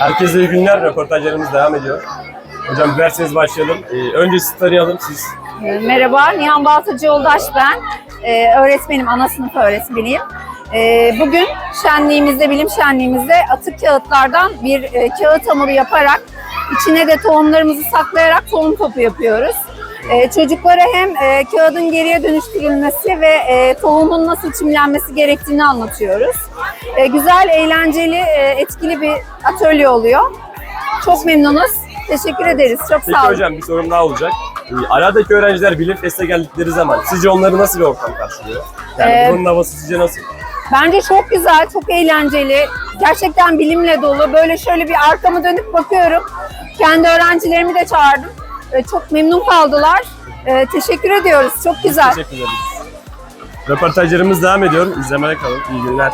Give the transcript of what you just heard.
Herkese iyi günler. Röportajlarımız devam ediyor. Hocam dilerseniz başlayalım. Ee, önce sizi tanıyalım. Siz Ee, Merhaba, Nihan Baltacı Yoldaş ben. Ee, öğretmenim, ana sınıf öğretmeniyim. Ee, bugün şenliğimizde, bilim şenliğimizde atık kağıtlardan bir e, kağıt hamuru yaparak, içine de tohumlarımızı saklayarak tohum topu yapıyoruz. Ee, çocuklara hem e, kağıdın geriye dönüştürülmesi ve e, tohumun nasıl çimlenmesi gerektiğini anlatıyoruz. E, güzel, eğlenceli, e, etkili bir atölye oluyor. Çok memnunuz. Teşekkür ederiz. Çok peki sağ olun. hocam bir sorum daha olacak. Ee, aradaki öğrenciler bilim festine geldikleri zaman sizce onları nasıl bir ortam karşılıyor? Yani Ee, buranın havası sizce nasıl? Bence çok güzel, çok eğlenceli. Gerçekten bilimle dolu. Böyle şöyle bir arkamı dönüp bakıyorum. Kendi öğrencilerimi de çağırdım. Ee, Çok memnun kaldılar. Ee, Teşekkür ediyoruz. Çok güzel. Teşekkür ederiz. Röportajlarımız devam ediyor. İzlemede kalın. İyi günler.